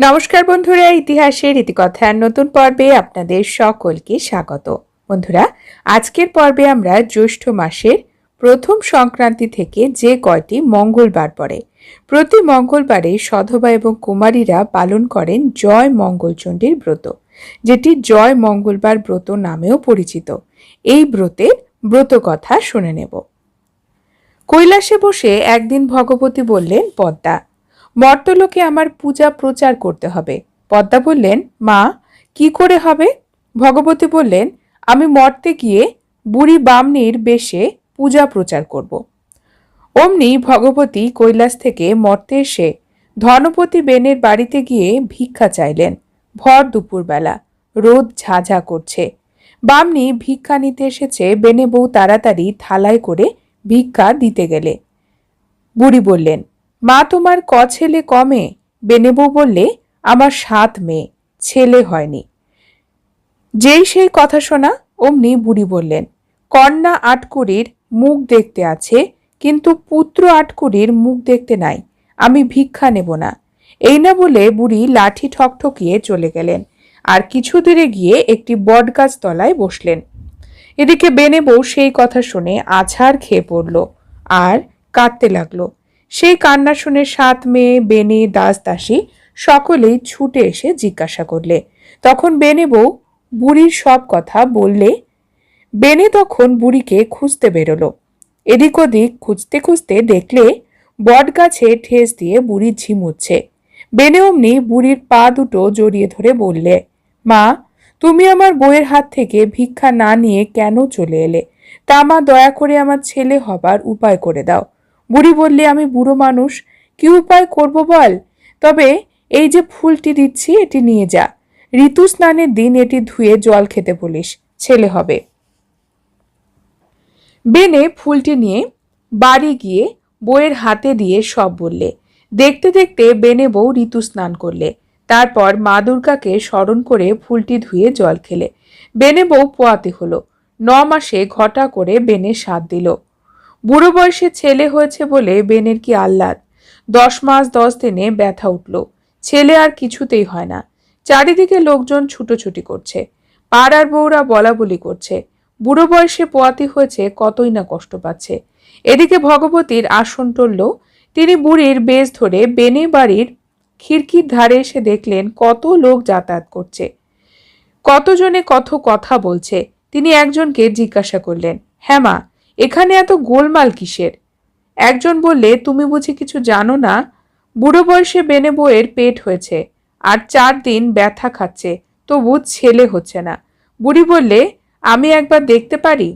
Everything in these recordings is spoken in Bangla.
নমস্কার বন্ধুরা, ইতিহাসের ইতিকথার নতুন পর্বে আপনাদের সকলকে স্বাগত। বন্ধুরা, আজকের পর্বে আমরা জ্যৈষ্ঠ মাসের প্রথম সংক্রান্তি থেকে যে কয়টি মঙ্গলবার পড়ে। প্রতি মঙ্গলবারে সধবা এবং কুমারীরা পালন করেন জয় মঙ্গলচণ্ডীর ব্রত, যেটি জয় মঙ্গলবার ব্রত নামেও পরিচিত। এই ব্রতের ব্রত কথা শুনে নেব। কৈলাসে বসে একদিন ভগবতী বললেন, পদ্মা মর্তলোকে আমার পূজা প্রচার করতে হবে। পদ্মা বললেন, মা, কি করে হবে? ভগবতী বললেন, আমি মর্তে গিয়ে বুড়ি বামনির বেশে পূজা প্রচার করব। অমনি ভগবতী কৈলাস থেকে মর্তে এসে ধনপতি বেনের বাড়িতে গিয়ে ভিক্ষা চাইলেন। ভর দুপুরবেলা, রোদ ঝাঝা করছে। বামনি ভিক্ষা নিতে এসেছে, বেনে বউ তাড়াতাড়ি থালায় করে ভিক্ষা দিতে গেলে। বুড়ি বললেন মা তোমার ক ছেলে কমে? বেনেবু বললে, আমার সাত মেয়ে, ছেলে হয়নি। যেই সেই কথা শোনা, অমনি বুড়ি বললেন, কন্যা আটকুরির মুখ দেখতে আছে, কিন্তু পুত্র আটকুরির মুখ দেখতে নাই, আমি ভিক্ষা নেব না। এই না বলে বুড়ি লাঠি ঠকঠকিয়ে চলে গেলেন, আর কিছু দূরে গিয়ে একটি বটগাছ তলায় বসলেন। এদিকে বেনে বউ সেই কথা শুনে আছাড় খেয়ে পড়ল, আর কাঁদতে লাগল। সেই কান্না শুনে সাত মেয়ে বেনে দাস, দাসী সকলেই ছুটে এসে জিজ্ঞাসা করলে। তখন বেনে বউ বুড়ির সব কথা বললে। বেনে তখন বুড়িকে খুঁজতে বেরোলো। এদিক ওদিক খুঁজতে খুঁজতে দেখলে বটগাছে ঠেস দিয়ে বুড়ি ঝিমুচ্ছে। বেনে অমনি বুড়ির পা দুটো জড়িয়ে ধরে বললে, মা, তুমি আমার বইয়ের হাত থেকে ভিক্ষা না নিয়ে কেন চলে এলে? তা মা দয়া করে আমার ছেলে হবার উপায় করে দাও। বুড়ি বললে, আমি বুড়ো মানুষ, কি উপায় করব বল? তবে এই যে ফুলটি দিচ্ছি, এটি নিয়ে যা। ঋতু স্নানের দিন এটি ধুয়ে জল খেতে বলিস, ছেলে হবে। বেনে ফুলটি নিয়ে বাড়ি গিয়ে বইয়ের হাতে দিয়ে সব বললে। দেখতে দেখতে বেনে বউ ঋতু স্নান করলে। তারপর মা দুর্গাকে স্মরণ করে ফুলটি ধুয়ে জল খেলে। বেনে বউ পোয়াতে হলো। ন মাসে ঘটা করে বেনে সাত দিল। বুড়ো বয়সে ছেলে হয়েছে বলে বেনের কি আহ্লাদ? দশ মাস দশ দিনে ব্যথা উঠল। ছেলে আর কিছুতেই হয় না। চারিদিকে লোকজন ছুটোছুটি করছে। পাড়ার বউরা বলা বলি করছে। বুড়ো বয়সে পোয়াতি হয়েছে কতই না কষ্ট পাচ্ছে। এদিকে ভগবতীর আসন টলল। তিনি বুড়ির বেশ ধরে বেনে বাড়ির খিড়কির ধারে এসে দেখলেন কত লোক যাতায়াত করছে। কতজনে কত কথা বলছে। তিনি একজনকে জিজ্ঞাসা করলেন হ্যাঁ মা এখানে এত গোলমাল কিসের? একজন বললে, তুমি বুঝি কিছু জানো না? বুড়ো বয়সে বেনে বউয়ের পেট হয়েছে, আর চার দিন ব্যথা খাচ্ছে, তবু ছেলে হচ্ছে না। বুড়ি বললে, আমি একবার দেখতে পারি?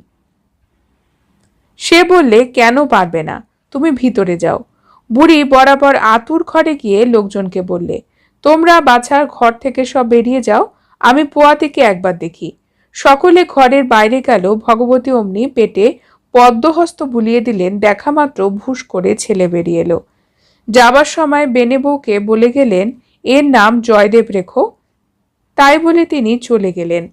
সে বললে, কেন পারবে না? তুমি ভিতরে যাও। বুড়ি বরাবর আতুর ঘরে গিয়ে লোকজনকে বললে, তোমরা বাছার ঘর থেকে সব বেরিয়ে যাও, আমি পোয়াতিকে একবার দেখি। সকলে ঘরের বাইরে গেল, ভগবতী অমনি পেটে পদ্মহস্ত বুলিয়ে দিলেন, দেখা মাত্র ভুস করে ছেলে বেরিয়ে এলো। যাবার সময় বেনে বউকে বলে গেলেন, এর নাম জয়দেব রেখো। তাই বলে তিনি চলে গেলেন।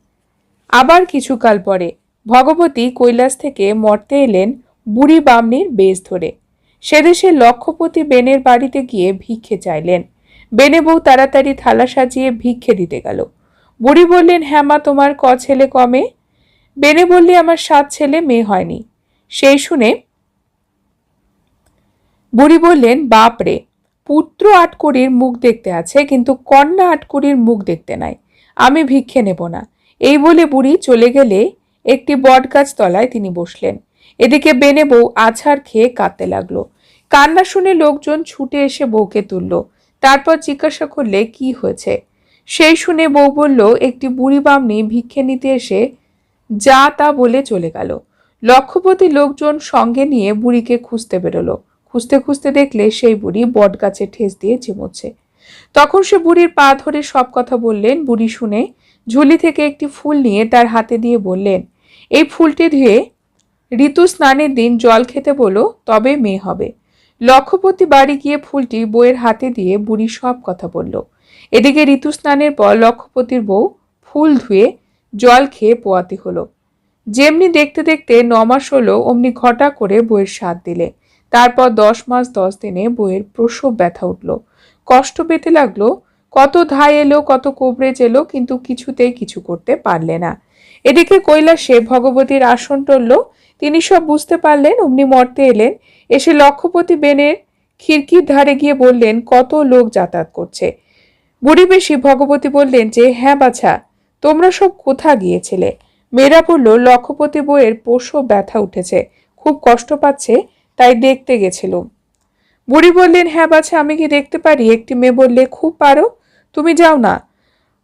আবার কিছুকাল পরে ভগবতী কৈলাস থেকে মর্তে এলেন বুড়ি বামনির বেশ ধরে। সেদেশে লক্ষপতি বেনের বাড়িতে গিয়ে ভিক্ষে চাইলেন। বেনে বউ তাড়াতাড়ি থালা সাজিয়ে ভিক্ষে দিতে গেল। বুড়ি বললেন হ্যাঁ মা, তোমার ক ছেলে কমে? বেনে বললে, আমার সাত ছেলে মেয়ে হয়নি। সেই শুনে বুড়ি বললেন, বাপ রে, পুত্র আটকুরির মুখ দেখতে আছে, কিন্তু কন্যা আটকুরির মুখ দেখতে নাই। আমি ভিক্ষে নেব না। এই বলে বুড়ি চলে গেলে একটি বটগাছ তলায় তিনি বসলেন। এদিকে বেনে বউ আছাড় খেয়ে কাঁদতে লাগল। কান্না শুনে লোকজন ছুটে এসে বউকে তুলল। তারপর জিজ্ঞাসা করলে, কি হয়েছে? সেই শুনে বউ বলল, একটি বুড়ি বামনি ভিক্ষে নিতে এসে যা তা বলে চলে গেল। লক্ষ্যপতি লোকজন সঙ্গে নিয়ে বুড়িকে খুঁজতে বেরোলো। খুঁজতে খুঁজতে দেখলে সেই বুড়ি বট গাছে ঠেস দিয়ে চিমুচ্ছে। তখন সে বুড়ির পা ধরে সব কথা বললেন। বুড়ি শুনে ঝুলি থেকে একটি ফুল নিয়ে তার হাতে দিয়ে বললেন, এই ফুলটি ধুয়ে ঋতু স্নানের দিন জল খেতে বলো, তবে মেয়ে হবে। লক্ষ্যপতি বাড়ি গিয়ে ফুলটি বউয়ের হাতে দিয়ে বুড়ি সব কথা বলল। এদিকে ঋতু স্নানের পর লক্ষ্যপতির বউ ফুল ধুয়ে জল খেয়ে পোয়াতে হলো। যেমনি দেখতে দেখতে ন মাস হলো, অমনি ঘটা করে বইয়ের স্বাদ দিলে। তারপর দশ মাস, দশ দিনে বইয়ের প্রসব ব্যথা উঠল। কষ্ট পেতে লাগল, কত ধাই এলো, কত কোবরেজ এলো, কিন্তু কিছুতেই কিছু করতে পারলে না। এদিকে কৈলাসে ভগবতীর আসন টলল, তিনি সব বুঝতে পারলেন, অমনি মর্তে এলেন। এসে লক্ষ্যপতি বেনের খিড়কির ধারে গিয়ে বললেন, কত লোক যাতায়াত করছে? বুড়ি বেশি ভগবতী বললেন যে হ্যাঁ বাছা, তোমরা সব কোথা গিয়েছিলে? মেয়েরা বলল লক্ষ্যপতি বইয়ের পোষও ব্যথা উঠেছে। খুব কষ্ট পাচ্ছে, তাই দেখতে গেছিলুম বুড়ি বললেন হ্যাঁ বাছা, আমি কি দেখতে পারি? একটি মেয়ে বললে, খুব পারো। তুমি যাও না।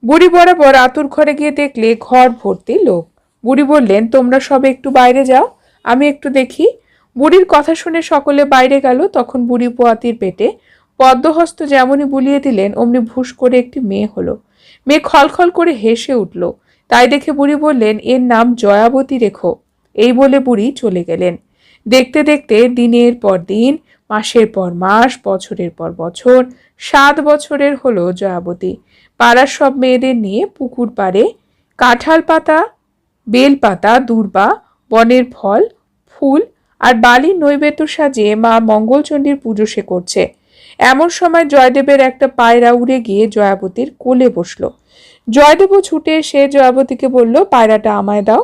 বুড়ি বরাবর আতুর ঘরে গিয়ে দেখলে, ঘর ভর্তি লোক। বুড়ি বললেন, তোমরা সব একটু বাইরে যাও, আমি একটু দেখি। বুড়ির কথা শুনে সকলে বাইরে গেল। তখন বুড়ি পোয়াতির পেটে পদ্মহস্ত যেমনই বুলিয়ে দিলেন, অমনি ভুস করে একটি মেয়ে হলো। মেয়ে খলখল করে হেসে উঠল। তাই দেখে বুড়ি বললেন, এর নাম জয়াবতী রেখো। এই বলে বুড়ি চলে গেলেন। দেখতে দেখতে দিনের পর দিন, মাসের পর মাস, বছরের পর বছর, সাত বছরের হলো জয়াবতী। পাড়ার সব মেয়েদের নিয়ে পুকুর পাড়ে কাঁঠাল পাতা, বেল পাতা, দূর্বা, বনের ফল, ফুল আর বালির নৈবেদ্য সাজিয়ে মা মঙ্গলচণ্ডীর পুজো সে করছে। এমন সময় জয়দেবের একটা পায়রা উড়ে গিয়ে জয়াবতীর কোলে বসল। জয়দেবও ছুটে এসে জয়াবতীকে বলল, পায়রাটা আমায় দাও।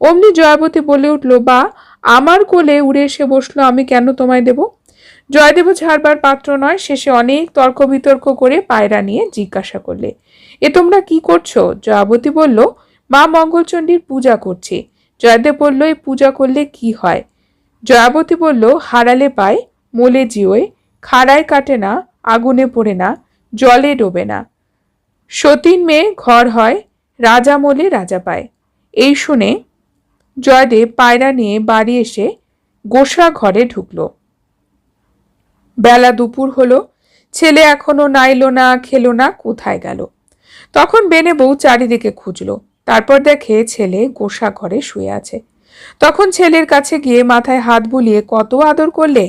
অমনি জয়াবতী বলে উঠল, বা, আমার কোলে উড়ে এসে বসল, আমি কেন তোমায় দেব? জয়দেব ছাড়বার পাত্র নয়, শেষে অনেক তর্ক বিতর্ক করে পায়রা নিয়ে জিজ্ঞাসা করলে, এ তোমরা কি করছ? জয়াবতী বলল, মা মঙ্গলচণ্ডীর পূজা করছি। জয়দেব বলল এই পূজা করলে কি হয়? জয়াবতী বলল, হারালে পায়, মোলে জিওয়, খাড়ায় কাটে না, আগুনে পড়ে না, জলে ডোবে না। সতীন মেয়ে ঘর হয় রাজা মোলে রাজা পায়। এই শুনে জয়দেব পায়রা নিয়ে বাড়ি এসে গোসা ঘরে ঢুকলো। বেলা দুপুর হলো, ছেলে এখনও নাইলো না, খেলো না, কোথায় গেল? তখন বেনে বউ চারিদিকে খুঁজলো, তারপর দেখে ছেলে গোসা ঘরে শুয়ে আছে। তখন ছেলের কাছে গিয়ে মাথায় হাত বুলিয়ে কত আদর করলে?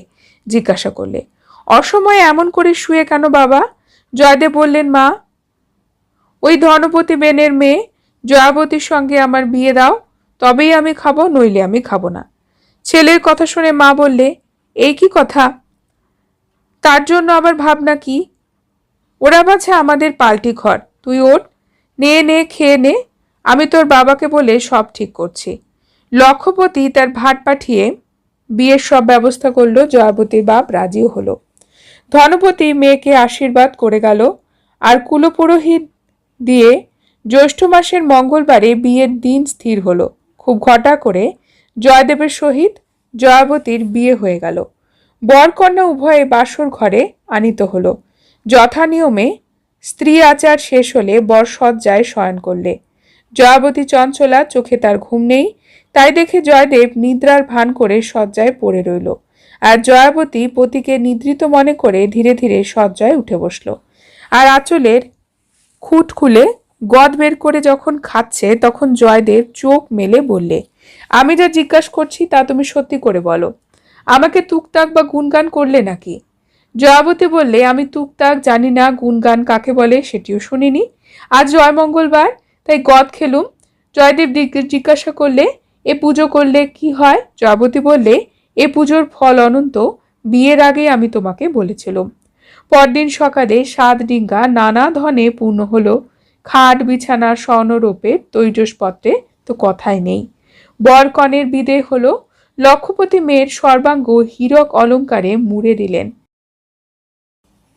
জিজ্ঞাসা করলে, অসময়ে এমন করে শুয়ে কেন বাবা? জয়দেব বললেন, মা ওই ধনপতি বেনের মেয়ে, জয়াবতীর সঙ্গে আমার বিয়ে দাও, তবেই আমি খাব, নইলে আমি খাব না। ছেলের কথা শুনে মা বললে, এই কি কথা? তার জন্য আবার ভাবনা কি? ওরা বাছে আমাদের পাল্টি ঘর। তুই ওঠ, নে নে, খেয়ে নে। আমি তোর বাবাকে বলে সব ঠিক করছি। লক্ষ্যপতি তার ভাট পাঠিয়ে বিয়ের সব ব্যবস্থা করল, জয়াবতীর বাপ রাজিও হলো। ধনপতি মেয়েকে আশীর্বাদ করে গেল, আর কুলপুরোহিত দিয়ে জ্যৈষ্ঠ মাসের মঙ্গলবারে বিয়ের দিন স্থির হলো। খুব ঘটা করে জয়দেবের সহিত জয়াবতীর বিয়ে হয়ে গেল। বরকন্যা উভয়ে বাসর ঘরে আনিত হলো। যথা নিয়মে স্ত্রী আচার শেষ হলে বর সজ্জায় শয়ন করলে। জয়াবতী চঞ্চলা চোখে তার ঘুম নেই, তাই দেখে জয়দেব নিদ্রার ভান করে শয্যায় পড়ে রইল। আর জয়াবতী পতিকে নিদ্রিত মনে করে ধীরে ধীরে শয্যায় উঠে বসল। আর আঁচলের খুঁট খুলে গদ বের করে যখন খাচ্ছে, তখন জয়দেব চোখ মেলে বললে, আমি যা জিজ্ঞাসা করছি তা তুমি সত্যি করে বলো। আমাকে তুকতাক বা গুনগান করলে নাকি? জয়াবতী বললে, আমি তুকতাক জানি না গুনগান কাকে বলে সেটিও শুনিনি। আজ জয় মঙ্গলবার, তাই গদ খেলুম। জয়দেব জিজ্ঞাসা করলে, এ পুজো করলে কি হয়? জয়াবতী বললে, এ পুজোর ফল অনন্ত, বিয়ের আগে আমি তোমাকে বলেছিলাম। পরদিন সকালে সাত ডিঙ্গা নানা ধনে পূর্ণ হলো। খাট বিছানা স্বর্ণরূপের তৈজসপত্রে তো কথাই নেই। বরকনের বিদে হলো। লক্ষপতি মেয়ের সর্বাঙ্গ হীরক অলঙ্কারে মুড়ে দিলেন।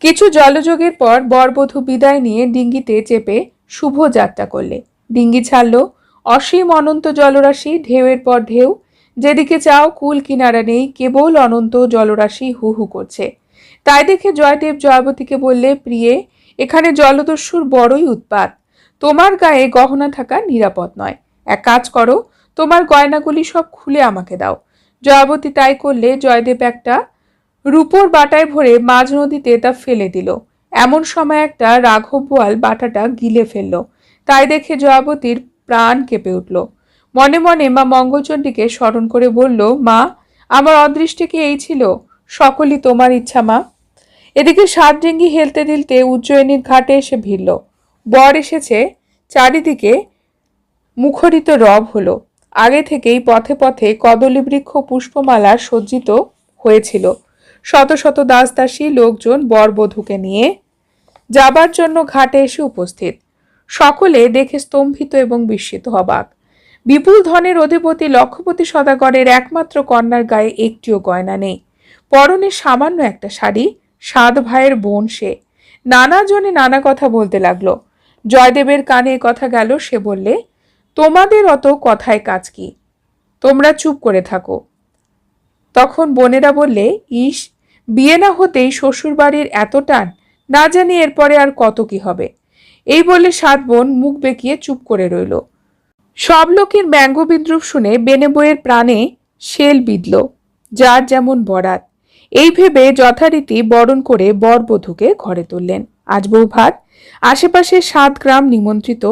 কিছু জলযোগের পর বরবধূ বিদায় নিয়ে ডিঙ্গিতে চেপে শুভ যাত্রা করলে। ডিঙ্গি ছাড়ল। অসীম অনন্ত জলরাশি, ঢেউয়ের পর ঢেউ। যেদিকে চাও কুল কিনারা নেই, কেবল অনন্ত জলরাশি হু হু করছে। তাই দেখে জয়দেব জয়াবতীকে বললে, প্রিয়ে, এখানে জলদস্যুর বড়ই উৎপাত। তোমার গায়ে গহনা থাকা নিরাপদ নয়। এক কাজ করো, তোমার গয়নাগুলি সব খুলে আমাকে দাও। জয়াবতী তাই করলে, জয়দেব একটা রূপোর বাটায় ভরে মাঝ নদীতে তা ফেলে দিল। এমন সময় একটা রাঘব বোয়াল বাটাটা গিলে ফেলল। তাই দেখে জয়াবতীর প্রাণ কেঁপে উঠল। মনে মনে মা মঙ্গলচণ্ডীকে স্মরণ করে বলল, মা, আমার অদৃষ্টে কি এই ছিল? সকলই তোমার ইচ্ছা, মা। এদিকে সাত হেলতে দিলতে উজ্জয়িনীর ঘাটে এসে ভিড়ল। বর এসেছে, চারিদিকে মুখরিত রব হলো। আগে থেকেই পথে পথে কদলী বৃক্ষ পুষ্পমালা সজ্জিত হয়েছিল। শত শত দাসদাসী লোকজন বরবধূকে নিয়ে যাবার জন্য ঘাটে এসে উপস্থিত। সকলে দেখে স্তম্ভিত এবং বিস্মিত হবাক। বিপুল ধনের অধিপতি লক্ষপতি সদাগরের একমাত্র কন্যার গায়ে একটিও গয়না নেই। পরনে সামান্য একটা শাড়ি, সাত ভাইয়ের বোন সে। নানা জনে নানা কথা বলতে লাগল। জয়দেবের কানে কথা গেল, সে বললে, তোমাদের অত কথায় কাজ কি? তোমরা চুপ করে থাকো। তখন বোনেরা বললে, ইস, বিয়ে না হতেই শ্বশুরবাড়ির এত টান, না জানি এরপরে আর কত কি হবে। এই বলে সাত বোন মুখ বেঁকিয়ে চুপ করে রইল। সব লোকের ব্যঙ্গ বিদ্রুপ শুনে বেনে বইয়ের প্রাণে শেল বিঁধল, যার যেমন বরাত। এই ভেবে যথারীতি বরণ করে বরবধূকে ঘরে তুললেন। আজ বউ ভাত আশেপাশে সাত গ্রাম নিমন্ত্রিত,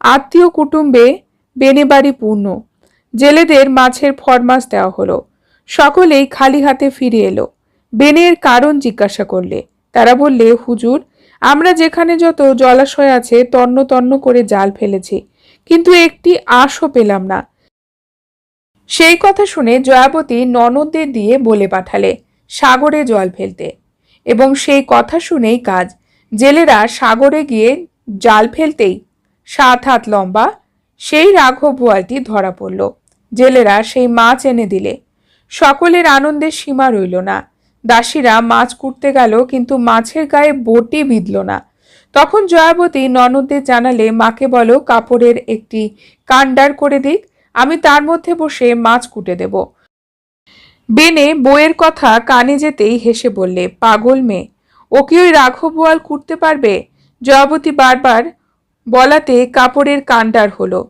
আত্মীয় কুটুম্বে বেনেবাড়ি পূর্ণ। জেলেদের মাছের ফরমাস দেওয়া হলো। সকলেই খালি হাতে ফিরে এলো। বেনের কারণ জিজ্ঞাসা করলে। তারা বললে, হুজুর, আমরা যেখানে যত জলাশয় আছে তন্ন তন্ন করে জাল ফেলেছি, কিন্তু একটি আশও পেলাম না। সেই কথা শুনে জয়াবতী ননদদের দিয়ে বলে পাঠালে। সাগরে জল ফেলতে। এবং সেই কথা শুনেই কাজ, জেলেরা সাগরে গিয়ে জাল ফেলতেই সাত হাত লম্বা সেই রাঘব বোয়ালটি ধরা পড়ল। জেলেরা সেই মাছ এনে দিলে। সকলের আনন্দের সীমা রইল না। দাসীরা মাছ কুটতে গেল কিন্তু মাছের গায়ে বটি বিঁধল না। তখন জয়াবতী ননদদের জানালে, মাকে বলো, কাপড়ের একটি কান্ডার করে দিক, আমি তার মধ্যে বসে মাছ কুটে দেব। বেনে বইয়ের কথা কানে যেতেই হেসে বললে, পাগল মেয়ে, ও কি ওই রাঘব বোয়াল কুটতে পারবে? জয়াবতী বারবার বলাতে কাপড়ের কান্ডার হলো।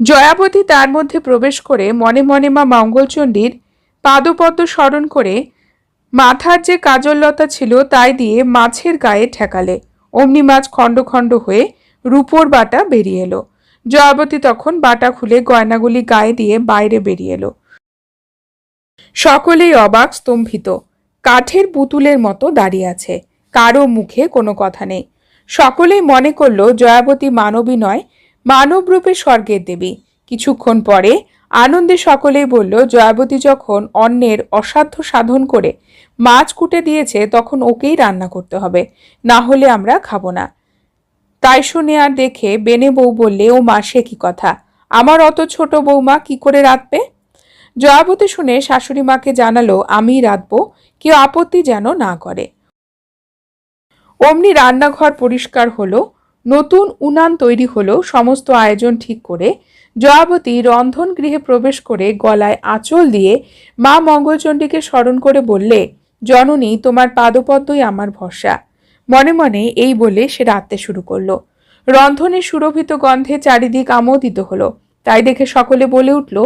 জয়াবতী তার মধ্যে প্রবেশ করে মনে মনে মা মঙ্গলচণ্ডীর পাদপদ্ম স্মরণ করে মাথার যে কাজললতা ছিল তাই দিয়ে মাছের গায়ে ঠেকালে। অমনি মাছ খণ্ড খণ্ড হয়ে রূপোর বাটা বেরিয়ে এলো। জয়াবতী তখন বাটা খুলে গয়নাগুলি গায়ে দিয়ে বাইরে বেরিয়ে এলো। সকলেই অবাক স্তম্ভিত। কাঠের পুতুলের মতো দাঁড়িয়ে আছে। কারও মুখে কোনো কথা নেই। সকলেই মনে করল জয়াবতী মানবী নয় মানবরূপে স্বর্গের দেবী। কিছুক্ষণ পরে আনন্দে সকলেই বলল, জয়াবতী যখন অন্যের অসাধ্য সাধন করে মাছ কুটে দিয়েছে, তখন ওকেই রান্না করতে হবে, না হলে আমরা খাব না। তাই শুনে আর দেখে বেনে বউ বললে, ও মা, সে কি কথা? আমার অত ছোট বৌমা কি করে রাঁধবে? জয়াবতী শুনে শাশুড়ি মাকে জানালো আমিই রাঁধবো, কেউ আপত্তি যেন না করে। অমনি রান্নাঘর পরিষ্কার হলো, নতুন উনান তৈরি হলো, সমস্ত আয়োজন ঠিক করে। জয়াবতী রন্ধন গৃহে প্রবেশ করে গলায় আঁচল দিয়ে মা মঙ্গলচণ্ডীকে স্মরণ করে বললে, জননী, তোমার পাদপদ্মই আমার ভরসা। মনে মনে এই বলে সে রাঁধতে শুরু করল। রন্ধনে সুরভিত গন্ধে চারিদিক আমোদিত হলো। তাই দেখে সকলে বলে উঠল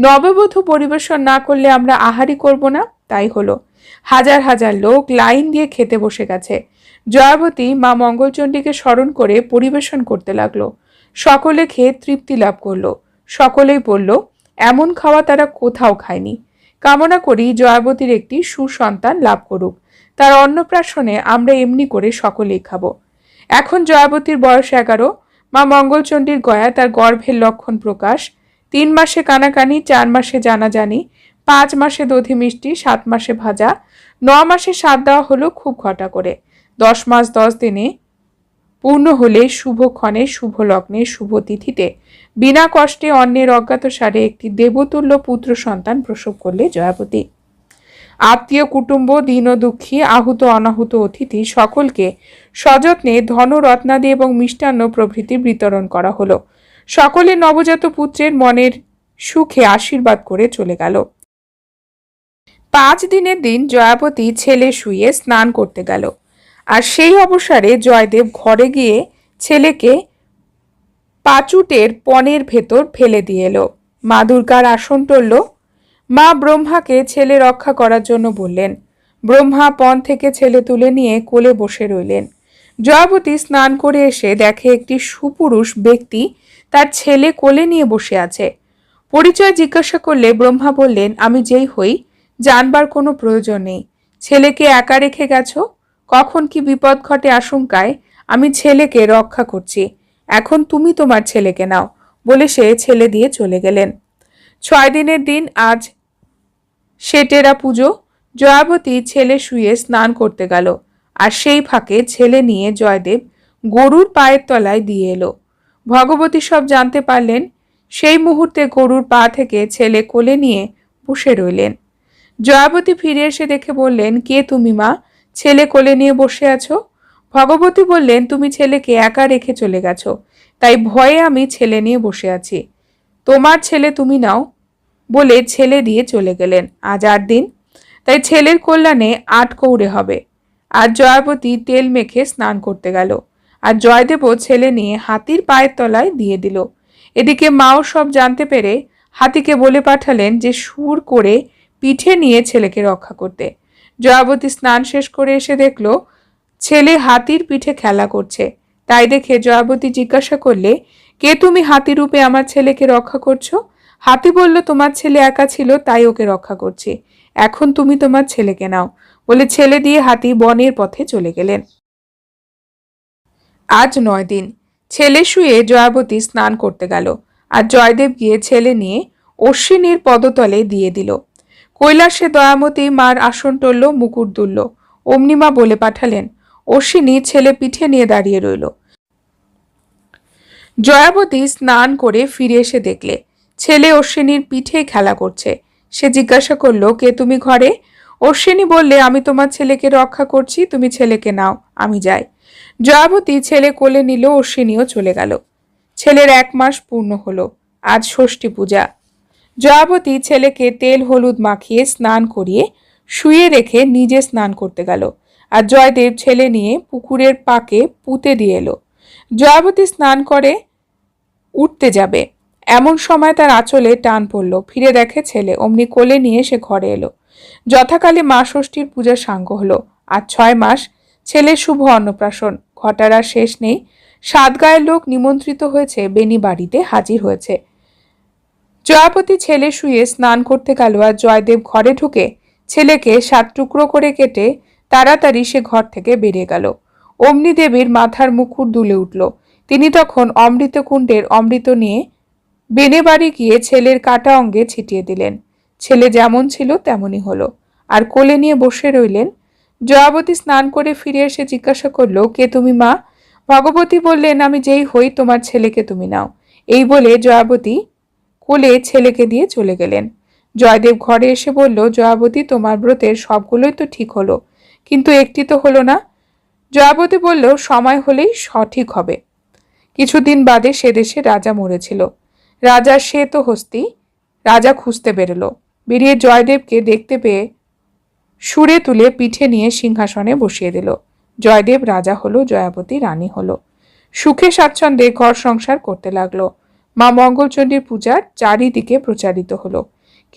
নববধূ পরিবেশন না করলে আমরা আহারি করব না? তাই হলো। হাজার হাজার লোক লাইন দিয়ে খেতে বসে গেছে। জয়াবতী মা মঙ্গলচণ্ডীকে স্মরণ করে পরিবেশন করতে লাগল। সকলে খেয়ে তৃপ্তি লাভ করল। সকলেই বলল, এমন খাওয়া তারা কোথাও খায়নি। কামনা করি জয়াবতীর একটি সুসন্তান লাভ করুক। তার অন্নপ্রাশনে আমরা এমনি করে সকলেই খাব। এখন জয়াবতীর বয়স এগারো। মা মঙ্গলচণ্ডীর গয়া তার গর্ভের লক্ষণ প্রকাশ। তিন মাসে কানাকানি, চার মাসে জানাজানি, পাঁচ মাসে দধি মিষ্টি, সাত মাসে ভাজা, ন মাসে স্বাদ দেওয়া হলো খুব ঘটা করে। দশ মাস দশ দিনে পূর্ণ হলে শুভক্ষণে শুভ লগ্নে, শুভ তিথিতে বিনা কষ্টে অন্যের অজ্ঞাত সারে একটি দেবতুল্য পুত্র সন্তান প্রসব করলে জয়াবতী। আত্মীয় কুটুম্ব, দীন দুঃখী, আহুত অনাহুত অতিথি সকলকে সযত্নে ধন রত্নাদি এবং মিষ্টান্ন প্রভৃতি বিতরণ করা হলো। সকলে নবজাত পুত্রের মনের সুখে আশীর্বাদ করে চলে গেল। পাঁচ দিনের দিন জয়াবতী ছেলে শুয়ে স্নান করতে গেল। আর সেই অবসরে জয়দেব ঘরে গিয়ে ছেলেকে পাচুটের পনেরো ভেতর ফেলে দিয়ে এলো। মা দুর্গার আসন টলল। মা ব্রহ্মাকে ছেলে রক্ষা করার জন্য বললেন, ব্রহ্মা পণ থেকে ছেলে তুলে নিয়ে কোলে বসে রইলেন। জয়াবতী স্নান করে এসে দেখে একটি সুপুরুষ ব্যক্তি তার ছেলে কোলে নিয়ে বসে আছে। পরিচয় জিজ্ঞাসা করলে ব্রহ্মা বললেন, আমি যেই হই, জানবার কোনো প্রয়োজন নেই। ছেলেকে একা রেখে গেছো? কখন কি বিপদ ঘটে আশঙ্কায় আমি ছেলেকে রক্ষা করছি। এখন তুমি তোমার ছেলেকে নাও। বলে সে ছেলে দিয়ে চলে গেলেন। ছয় দিনের দিন আজ সেটেরা পুজো, জয়াবতী ছেলে শুয়ে স্নান করতে গেল। আর সেই ফাঁকে ছেলে নিয়ে জয়দেব গরুর পায়ের তলায় দিয়ে এলো। ভগবতী সব জানতে পারলেন, সেই মুহূর্তে গরুর পা থেকে ছেলে কোলে নিয়ে বসে রইলেন। জয়াবতী ফিরে এসে দেখে বললেন, কে তুমি মা? ছেলে কোলে নিয়ে বসে আছো? ভগবতী বললেন, তুমি ছেলেকে একা রেখে চলে গেছো, তাই ভয়ে আমি ছেলে নিয়ে বসে আছি। তোমার ছেলে তুমি নাও বলে ছেলে দিয়ে চলে গেলেন। আজ আট দিন, তাই ছেলের কল্যাণে আট কৌড়ে হবে। আর জয়াবতী তেল মেখে স্নান করতে গেল। আর জয়দেবও ছেলে নিয়ে হাতির পায়ের তলায় দিয়ে দিল। এদিকে মাও সব জানতে পেরে হাতিকে বলে পাঠালেন যে সুর করে পিঠে নিয়ে ছেলেকে রক্ষা করতে। জয়াবতী স্নান শেষ করে এসে দেখল ছেলে হাতির পিঠে খেলা করছে। তাই দেখে জয়াবতী জিজ্ঞাসা করলে, কে তুমি হাতি রূপে আমার ছেলেকে রক্ষা করছ? হাতি বলল, তোমার ছেলে একা ছিল, তাই ওকে রক্ষা করছি। এখন তুমি তোমার ছেলেকে নাও। বলে ছেলে দিয়ে হাতি বনের পথে চলে গেলেন। আজ নয় দিন। ছেলে শুয়ে জয়াবতী স্নান করতে গেল আর জয়দেব গিয়ে ছেলে নিয়ে অশ্বিনীর পদতলে দিয়ে দিল। কৈলাসে দয়ামতী মার আসন টলল মুকুট দুলল। অমনি মা বলে পাঠালেন, অশ্বিনী ছেলে পিঠে নিয়ে দাঁড়িয়ে রইল। জয়াবতী স্নান করে ফিরে এসে দেখলে, ছেলে অশ্বিনীর পিঠে খেলা করছে। সে জিজ্ঞাসা করল, কে তুমি ঘরে? অশ্বিনী বললে, আমি তোমার ছেলেকে রক্ষা করছি, তুমি ছেলেকে নাও, আমি যাই। জয়াবতী ছেলে কোলে নিল অশ্বিনীও চলে গেল। ছেলের এক মাস পূর্ণ হলো। আজ ষষ্ঠী পূজা। জয়াবতী ছেলেকে তেল হলুদ মাখিয়ে স্নান করিয়ে শুয়ে রেখে নিজে স্নান করতে গেল আর জয়দেব ছেলে নিয়ে পুকুরের পাকে পুঁতে দিয়ে এলো। জয়াবতী স্নান করে উঠতে যাবে। এমন সময় তার আঁচলে টান পড়ল। ফিরে দেখে ছেলে অমনি কোলে নিয়ে সে ঘরে এলো। যথাকালে মা ষষ্ঠীর পূজা সাঙ্গ হলো। আর ছয় মাস ছেলের শুভ অন্নপ্রাশন। ঘটার আর শেষ নেই। সাত গায়ের লোক নিমন্ত্রিত হয়েছে, বেনি বাড়িতে হাজির হয়েছে। জয়াপতি ছেলে শুয়ে স্নান করতে গেল আর জয়দেব ঘরে ঢুকে ছেলেকে সাত টুকরো করে কেটে তাড়াতাড়ি সে ঘর থেকে বেরিয়ে গেল। অমনি দেবীর মাথার মুকুর দুলে উঠল। তিনি তখন অমৃত কুণ্ডের অমৃত নিয়ে বেনে বাড়ি গিয়ে ছেলের কাটা অঙ্গে ছিটিয়ে দিলেন। ছেলে যেমন ছিল তেমনই হলো। আর কোলে নিয়ে বসে রইলেন জয়াবতী স্নান করে ফিরে এসে জিজ্ঞাসা করল, কে তুমি, মা? ভগবতী বললেন, আমি যেই হই, তোমার ছেলেকে তুমি নাও। এই বলে জয়াবতী কোলে ছেলেকে দিয়ে চলে গেলেন। জয়দেব ঘরে এসে বলল, জয়াবতী, তোমার ব্রতের সবগুলোই তো ঠিক হলো, কিন্তু একটি তো হলো না। জয়াবতী বলল, সময় হলেই সঠিক হবে। কিছুদিন বাদে সে দেশে রাজা মরেছিল। রাজা সে তো হস্তি, রাজা খুঁজতে বেরোলো। বেরিয়ে জয়দেবকে দেখতে পেয়ে সুরে তুলে পিঠে নিয়ে সিংহাসনে বসিয়ে দিল। জয়দেব রাজা হলো, জয়াবতী রানী হলো। সুখে স্বাচ্ছন্দ্যে ঘর সংসার করতে লাগল। মা মঙ্গলচণ্ডীর পূজার চারিদিকে প্রচারিত হলো।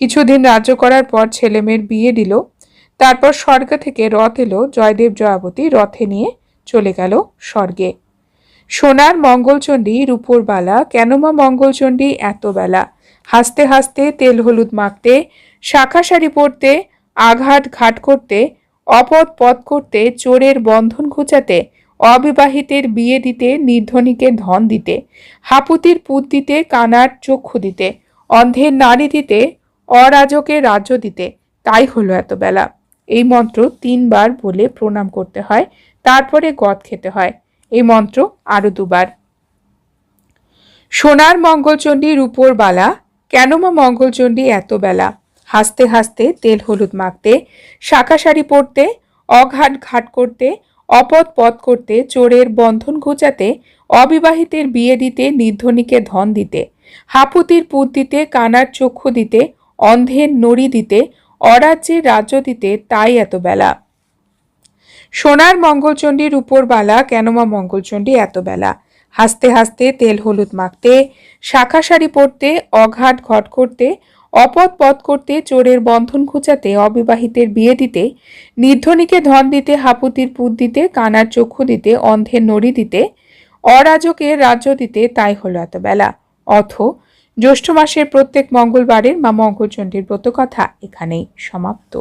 কিছুদিন রাজ্য করার পর ছেলেমেয়ের বিয়ে দিল। তারপর স্বর্গ থেকে রথ এলো, জয়দেব, জয়াবতী রথে নিয়ে চলে গেল স্বর্গে। সোনার মঙ্গলচণ্ডী, রূপোর বালা, কেন মা মঙ্গলচণ্ডী এত বেলা? হাসতে হাসতে তেল হলুদ মাখতে শাখা শাড়ি পরতে আঘাত ঘাট করতে অপদ পথ করতে চোরের বন্ধন ঘুচাতে, অবিবাহিতের বিয়ে দিতে নির্ধনীকে ধন দিতে, হাপুতির পুত দিতে কানার চক্ষু দিতে, অন্ধের নারী দিতে, অরাজকের রাজ্য দিতে, তাই হলো এত বেলা। এই মন্ত্র তিনবার বলে প্রণাম করতে হয়, তারপরে গদ খেতে হয়। এই মন্ত্র আরও দুবার। সোনার মঙ্গলচণ্ডী রূপোর বালা, কেন মা মঙ্গলচণ্ডী এত বেলা? হাসতে হাসতে তেল হলুদ মাখতে, শাঁখা শাড়ি পরতে, অঘাট ঘাট করতে অপদ পথ করতে, চোরের বন্ধন ঘুচাতে, অবিবাহিতের বিয়ে দিতে, নির্ধনীকে ধন দিতে, হাপুতির পুত দিতে, কানার চক্ষু দিতে, অন্ধের নড়ি দিতে, অরাজ্যের রাজ্য দিতে, তাই এত বেলা। সোনার মঙ্গলচণ্ডীর উপর বালা কেন মা মঙ্গলচণ্ডী এত বেলা। হাসতে হাসতে তেল হলুদ মাখতে, শাখা শাড়ি পরতে, অঘাট ঘট করতে অপদ পথ করতে চোরের বন্ধন খুঁচাতে অবিবাহিতের বিয়ে দিতে, নির্ধনীকে ধন দিতে, হাপুতির পুত দিতে, কানার চক্ষু দিতে, অন্ধের নড়ি দিতে, অরাজকের রাজ্য দিতে, তাই হলো এত বেলা অথ, জ্যৈষ্ঠ মাসের প্রত্যেক মঙ্গলবারের মা মঙ্গলচণ্ডীর ব্রতকথা এখানেই সমাপ্ত।